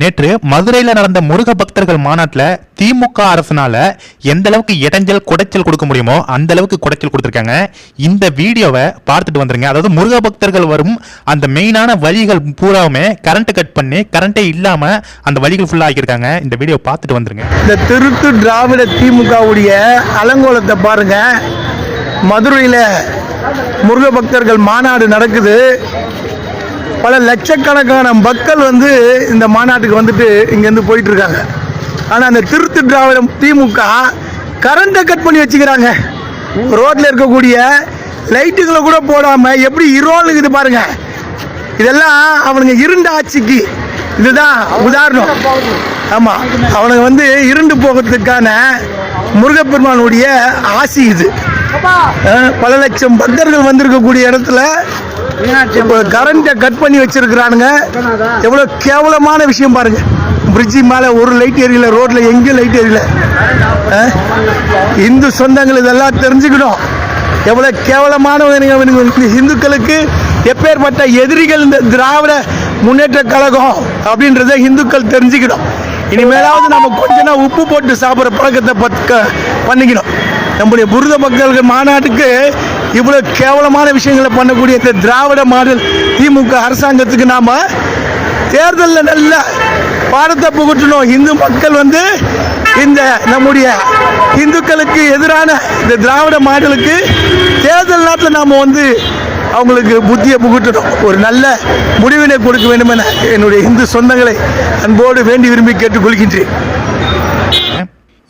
நேற்று மதுரையில் நடந்த முருக பக்தர்கள் மாநாட்டில் திமுக அரசுனால எந்த அளவுக்கு இடைஞ்சல் குடைச்சல் கொடுக்க முடியுமோ அந்த அளவுக்கு குடைச்சல் கொடுத்துருக்காங்க. இந்த வீடியோவை பார்த்துட்டு வந்துருங்க. அதாவது முருக பக்தர்கள் வரும் அந்த மெயினான வழிகள் பூராவுமே கரண்ட் கட் பண்ணி கரண்டே இல்லாம அந்த வழிகள் ஃபுல்லாக ஆக்கியிருக்காங்க. இந்த வீடியோ பார்த்துட்டு வந்துருங்க. இந்த திருத்து திராவிட திமுகவுடைய அலங்கோலத்தை பாருங்க. மதுரையில் முருக பக்தர்கள் மாநாடு நடக்குது. பல லட்சக்கணக்கான மக்கள் வந்து இந்த மாநாட்டுக்கு வந்துட்டு இங்கேருந்து போயிட்டுருக்காங்க. ஆனால் அந்த திருத்து திராவிடம் திமுக கரண்ட்டை கட் பண்ணி வச்சுக்கிறாங்க. ரோட்டில் இருக்கக்கூடிய லைட்டுகளை கூட போடாமல் எப்படி இருளுக்குது பாருங்கள் இதெல்லாம் அவனுங்க இருண்ட ஆட்சிக்கு இதுதான் உதாரணம். ஆமாம் அவனுங்க வந்து இருண்டு போகிறதுக்கான முருகப்பெருமானுடைய ஆசி இது. பல லட்சம் பக்தர்கள் வந்திருக்கக்கூடிய இடத்துல இப்போ கரண்ட்டை கட் பண்ணி வச்சிருக்கிறானுங்க. எவ்வளோ கேவலமான விஷயம் பாருங்க. பிரிட்ஜி மேலே ஒரு லைட் எரியல ரோட்ல எங்கேயும் லைட் எரியல. இந்து சொந்தங்கள் இதெல்லாம் தெரிஞ்சுக்கணும். எவ்வளோ கேவலமானவங்க இந்துக்களுக்கு எப்பேற்பட்ட எதிரிகள் இந்த திராவிட முன்னேற்ற கழகம் அப்படின்றத இந்துக்கள் தெரிஞ்சுக்கணும். இனிமேலாவது நம்ம கொஞ்ச நாள் உப்பு போட்டு சாப்பிட்ற பழக்கத்தை பத்துக்க பண்ணிக்கணும். நம்முடைய புரித மக்களுக்கு மாநாட்டுக்கு இவ்வளோ கேவலமான விஷயங்களை பண்ணக்கூடிய இந்த திராவிட மாடல் திமுக அரசாங்கத்துக்கு நாம தேர்தலில் நல்ல பாடத்தை புகட்டணும். இந்து மக்கள் வந்து இந்த நம்முடைய இந்துக்களுக்கு எதிரான இந்த திராவிட மாடலுக்கு தேர்தல் நேரத்தில் நாம் வந்து அவங்களுக்கு புத்தியை புகுட்டணும். ஒரு நல்ல முடிவினை கொடுக்க வேண்டும் என என்னுடைய இந்து சொந்தங்களை அன்போடு வேண்டி விரும்பி கேட்டுக்கொள்கின்றேன்.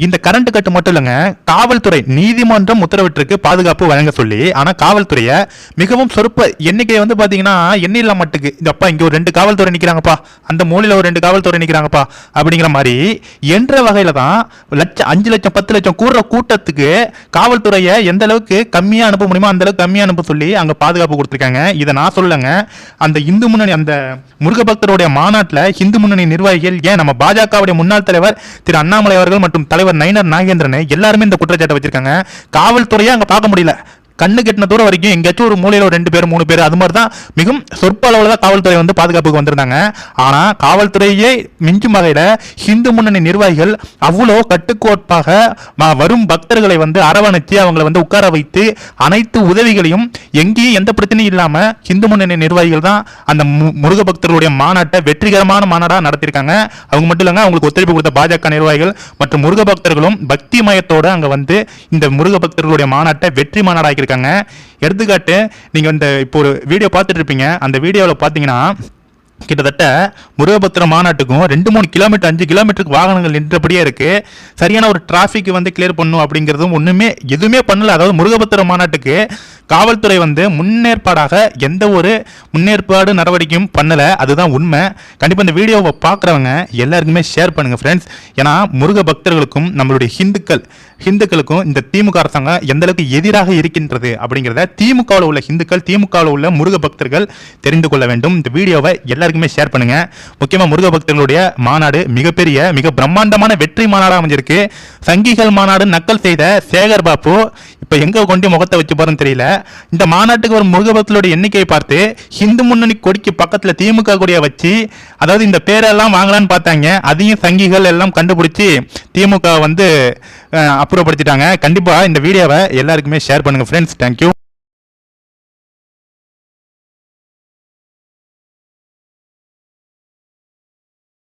இந்த கரண்ட் கட்டு மட்டும் இல்லைங்க காவல்துறை நீதிமன்றம் உத்தரவிட்டிருக்கு பாதுகாப்பு வழங்க சொல்லி. ஆனால் காவல்துறையை மிகவும் சொற்ப எண்ணிக்கை வந்து பார்த்தீங்கன்னா எண்ணில மட்டுக்கு. இந்த அப்பா இங்கே ஒரு ரெண்டு காவல்துறை நிற்கிறாங்கப்பா அந்த மூலையில் ஒரு ரெண்டு காவல்துறை நிற்கிறாங்கப்பா அப்படிங்கிற மாதிரி. என்ற வகையில் தான் லட்சம் அஞ்சு லட்சம் பத்து லட்சம் கூடுற கூட்டத்துக்கு காவல்துறையை எந்த அளவுக்கு கம்மியாக அனுப்ப முடியுமோ அந்த அளவுக்கு கம்மியாக அனுப்ப சொல்லி அங்கே பாதுகாப்பு கொடுத்துருக்காங்க. இதை நான் சொல்லலைங்க. அந்த இந்து முன்னணி அந்த முருக பக்தருடைய மாநாட்டில் இந்து முன்னணி நிர்வாகிகள் ஏன் நம்ம பாஜகவுடைய முன்னாள் தலைவர் திரு அண்ணாமலை அவர்கள் மற்றும் தலைவர் நயினர் நாகேந்திரன் எல்லாருமே இந்த குற்றச்சாட்டை வச்சிருக்காங்க. காவல்துறையை அங்க பார்க்க முடியல. கண்ணு கெட்டின தூரம் வரைக்கும் எங்கேயாச்சும் ஒரு மூலையில் ஒரு ரெண்டு பேர் மூணு பேர் அது மாதிரி தான் மிகவும் சொற்ப அளவில் தான் காவல்துறை வந்து பாதுகாப்புக்கு வந்திருந்தாங்க. ஆனால் காவல்துறையே மிஞ்சும் வகையில் ஹிந்து முன்னணி நிர்வாகிகள் அவ்வளோ கட்டுக்கோட்பாக ம- வரும் பக்தர்களை வந்து அரவணைச்சு அவங்களை வந்து உட்கார வைத்து அனைத்து உதவிகளையும் எங்கேயும் எந்த பிரச்சனையும் இல்லாமல் ஹிந்து முன்னணி நிர்வாகிகள் தான் அந்த மு- முருக பக்தர்களுடைய மாநாட்டை வெற்றிகரமான மாநாடாக நடத்தியிருக்காங்க. அவங்க மட்டும் இல்லைங்க அவங்களுக்கு ஒத்துழைப்பு கொடுத்த பாஜக நிர்வாகிகள் மற்றும் முருக பக்தர்களும் பக்தி மயத்தோடு அங்கே வந்து இந்த முருக பக்தர்களுடைய மாநாட்டை வெற்றி மாநாடாக்கியிருக்காங்க. எடுத்துக்காட்டு நீங்க இந்த இப்போ ஒரு வீடியோ பார்த்துட்டு இருப்பீங்க. அந்த வீடியோவில் பார்த்தீங்கன்னா கிட்டத்தட்ட முருகபத்திரம் மாநாட்டுக்கும் ரெண்டு மூணு கிலோமீட்டர் அஞ்சு கிலோமீட்டருக்கு வாகனங்கள் நின்றபடியே இருக்கு. சரியான ஒரு டிராஃபிக் வந்து கிளியர் பண்ணும் அப்படிங்கிறதும் ஒன்றுமே எதுவுமே பண்ணல. அதாவது முருகபத்திரம் மாநாட்டுக்கு காவல்துறை வந்து முன்னேற்பாடாக எந்த ஒரு முன்னேற்பாடு நடவடிக்கையும் பண்ணலை. அதுதான் உண்மை. கண்டிப்பாக இந்த வீடியோவை பார்க்குறவங்க எல்லாருக்குமே ஷேர் பண்ணுங்கள் ஃப்ரெண்ட்ஸ் ஏன்னா முருக பக்தர்களுக்கும் நம்மளுடைய ஹிந்துக்கள் ஹிந்துக்களுக்கும் இந்த திமுக அரசாங்கம் எந்த அளவுக்கு எதிராக இருக்கின்றது அப்படிங்கிறத திமுகவில் உள்ள ஹிந்துக்கள் திமுகவில் உள்ள முருக பக்தர்கள் தெரிந்து கொள்ள வேண்டும். இந்த வீடியோவை எல்லாருக்குமே ஷேர் பண்ணுங்க. முக்கியமா முருக பக்தர்களுடைய மாநாடு மிகப்பெரிய மிக பிரம்மாண்டமான வெற்றி மாநாடாக அமைஞ்சிருக்கு. சங்கிகள் மாநாடு நக்கல் செய்த சேகர் பாபு இப்ப எங்க கொண்டு முகத்தை வச்சு போறேன்னு தெரியல. இந்த மாநாட்டுக்கு வரும் முருக பக்தர்களுடைய எண்ணிக்கையை பார்த்து ஹிந்து முன்னணி கொடிக்கு பக்கத்துல திமுக கொடியை வச்சு அதாவது இந்த பேரெல்லாம் வாங்கலாம்னு பார்த்தாங்க. அதையும் சங்கிகள் எல்லாம் கண்டுபிடிச்சி திமுக வந்து அப்புறப்படுத்திட்டாங்க. கண்டிப்பா இந்த வீடியோவை எல்லாருக்குமே ஷேர் பண்ணுங்க. Friends thank you